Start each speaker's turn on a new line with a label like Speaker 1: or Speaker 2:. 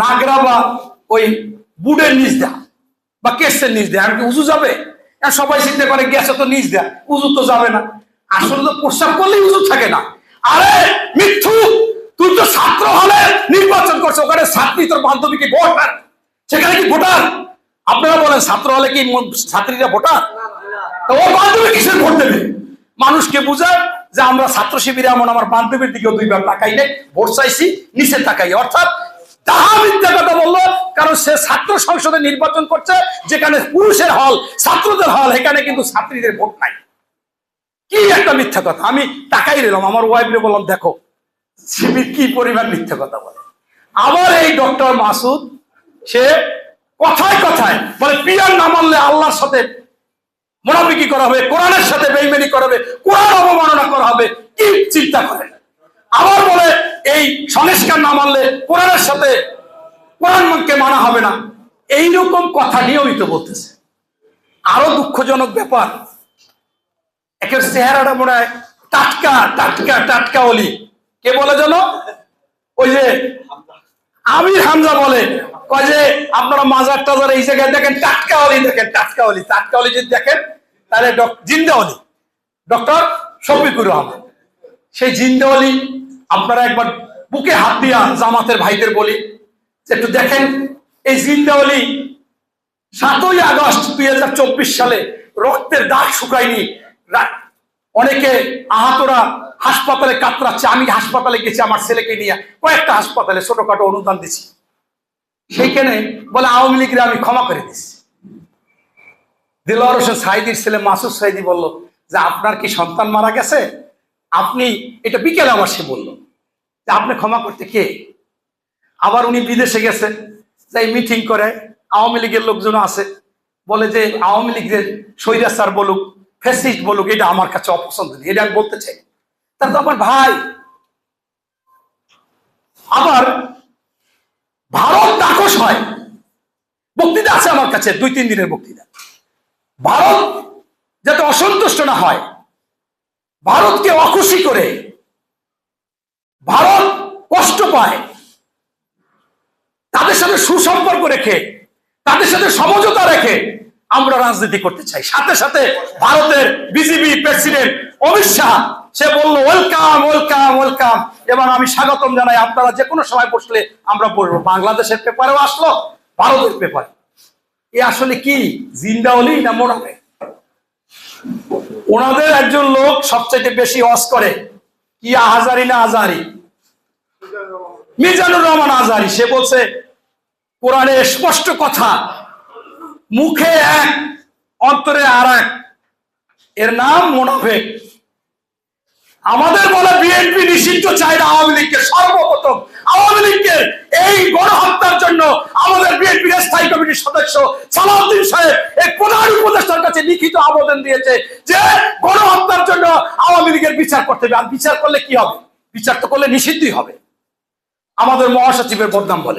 Speaker 1: নাগরা বা ওই বুডের নিচ দেয়া বা কেসের নিচ দেয়া, আর কি উজু যাবে? সবাই চিন্তা করে গ্যাসে তো নিচ দেয়া উজু তো যাবে না। আসলে তো প্রস্রাব করলেই উজু থাকে না। আরে, মিথ্যু! তুই তো ছাত্র হলে নির্বাচন করছ, ওখানে ছাত্রী তোর বান্ধবী কি ভোটার? সেখানে কি ভোটার? আপনারা বলেন, ছাত্র হলে কি ছাত্রীরা ভোটার? তো ও বান্ধবী কিসের ভোট দেবে? মানুষকে বুঝায় যে আমরা ছাত্র শিবিরে এমন আমার বান্ধবীর দিকেও দুইবার তাকাই নেই, ভোট চাইছি, নিচে তাকাই। অর্থাৎ তাহা মিথ্যা কথা বলল। কারণ সে ছাত্র সংসদে নির্বাচন করছে, যেখানে পুরুষের হল, ছাত্রদের হল, এখানে কিন্তু ছাত্রীদের ভোট নাই। কি একটা মিথ্যা কথা? আমি তাকাই রইলাম, আমার ওয়াইফরে বললাম, দেখো, শিবির কি পরিমাণ মিথ্যা কথা বলে? আবার এই ডক্টর মাসুদ, সে কথায় কথায় বলে, পিয়ার না মানলে আল্লাহর সাথে মোনাফিকি করা হবে, কোরআনের সাথে বেইমানি করা হবে, কোরআন অবমাননা করা হবে। কি চিন্তা করেন? আবার বলে, এই সংস্কার না মানলে কোরআনের সাথে কোরআনকে মানা হবে না। এইরকম কথা নিয়মিত বলতেছে। আরও দুঃখজনক ব্যাপার, একের চেহারাটা মনে হয় টাটকা টাটকা টাটকা অলি। কে বলে যেন? ওই যে আমির হামজা বলে, কয় যে, আপনারা মাজার টাজার এই জায়গায় দেখেন, টাটকা অলি দেখেন, টাটকা অলি টাটকা অলি যদি দেখেন, তাহলে জিন্দা অলি। ডক্টর শফিকুর রহমান, সেই জিন্দা অলি আপনারা একবার বুকে হাত দিয়া জামাতের ভাইদের বলি একটু দেখেন, এই জিন্দা অলি সাতই আগস্ট দুই হাজার চব্বিশ সালে রক্তের দাগ শুকায়নি। অনেকে আহতরা হাসপাতালে কাতরাচ্ছে, আমি হাসপাতালে গেছি, আমার ছেলেকে নিয়ে কয়েকটা হাসপাতালে ছোটখাটো অনুদান দিছি সেইখানে বলে, আওয়ামী লীগের আমি ক্ষমা করে দিছি দিলওয়ার হোসেন সাইদির ছেলে মাসুদ সাইদি বলল যে, আপনার কি সন্তান মারা গেছে? আপনি, এটা বিকেলে আমার সে বলল। যে আপনি ক্ষমা করতে কে? আবার উনি বিদেশে গেছে, যাই মিটিং করে, আওয়ামী লীগের লোকজন আছে, বলে যে আওয়ামী লীগের স্বৈরাচার বলুক ফেসিস্ট বলুক, এটা আমার কাছে অপছন্দ নেই এটা আমি বলতে চাই। তার তো আমার ভাই। আবার ভারত নাকশ হয়, বক্তৃতা আছে আমার কাছে দুই তিন দিনের বক্তৃতা। ভারত যাতে অসন্তুষ্ট না হয় ভারতকে অখুশি করে ভারত কষ্ট পায়। তাদের সাথে সুসম্পর্ক রেখে, তাদের সাথে সমঝোতা রেখে আমরা রাজনীতি করতে চাই। সাথে সাথে ভারতের বিজেপি প্রেসিডেন্ট অমিত শাহ, সে বলল, ওয়েলকাম ওয়েলকাম ওয়েলকাম। এবং আমি স্বাগতম জানাই আপনারা যে কোনো সময় বসলে আমরা বলব, বাংলাদেশের পেপারেও আসলো, ভারতের পেপারে। এ আসলে কি জিন্দাওলি না মোনাফে ওনাদের একজন লোক সবচাইতে বেশি অস করে। কি আহাজারি না আজারি? মিজানুর রহমান আজারি, সে বলছে, কোরআনে স্পষ্ট কথা, মুখে এক, অন্তরে আর এক এর নাম মোনাফেক। আমাদের বলে বিএনপি নিষিদ্ধ চাই না আওয়ামী লীগকে সর্বপ্রথম, আওয়ামী লীগের এই গণহত্যার জন্য আমাদের বিএনপির স্থায়ী কমিটির সদস্য সালাউদ্দিন সাহেব কাছে লিখিত আবেদন দিয়েছে যে গণহত্যার জন্য আওয়ামী লীগের বিচার করতে হবে। আর বিচার করলে কি হবে? বিচার তো করলে নিষিদ্ধই হবে। আমাদের মহাসচিবের বদনাম বলে।